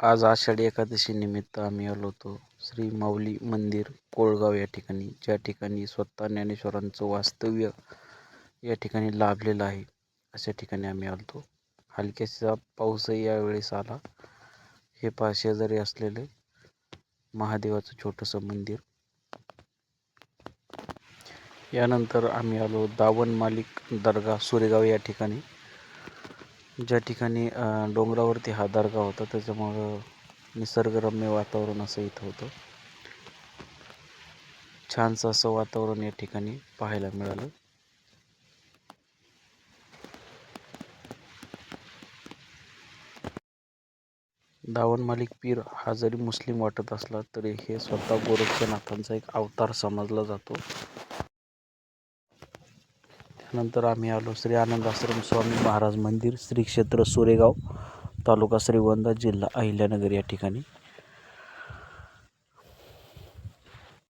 आज आषाढी एकादशीनिमित्त आम्ही आलो होतो श्री माऊली मंदिर कोळगाव या ठिकाणी. ज्या ठिकाणी स्वतः ज्ञानेश्वरांचं वास्तव्य या ठिकाणी लाभलेलं आहे अशा ठिकाणी आम्ही आलो होतो हलक्याचा पाऊसही यावेळेस आला. हे पहा शेजारी असलेले महादेवाचं छोटंसं मंदिर. यानंतर आम्ही आलो दावण मालिक दर्गा सुरेगाव या ठिकाणी. ज्या ठिकाणी डोंगरावरती हा दर्गा होता त्याच्यामुळं निसर्गरम्य वातावरण असं इथं होतं. छानसं असं वातावरण या ठिकाणी पाहायला मिळालं. दावण मालिक पीर हा जरी मुस्लिम वाटत असला तरी हे स्वतः गोरक्षनाथांचा एक अवतार समजला जातो. नंतर आम्ही आलो श्री आनंद आश्रम स्वामी महाराज मंदिर श्री क्षेत्र सुरेगाव तालुका श्रीगोंदा जिल्हा अहिल्यानगर या ठिकाणी.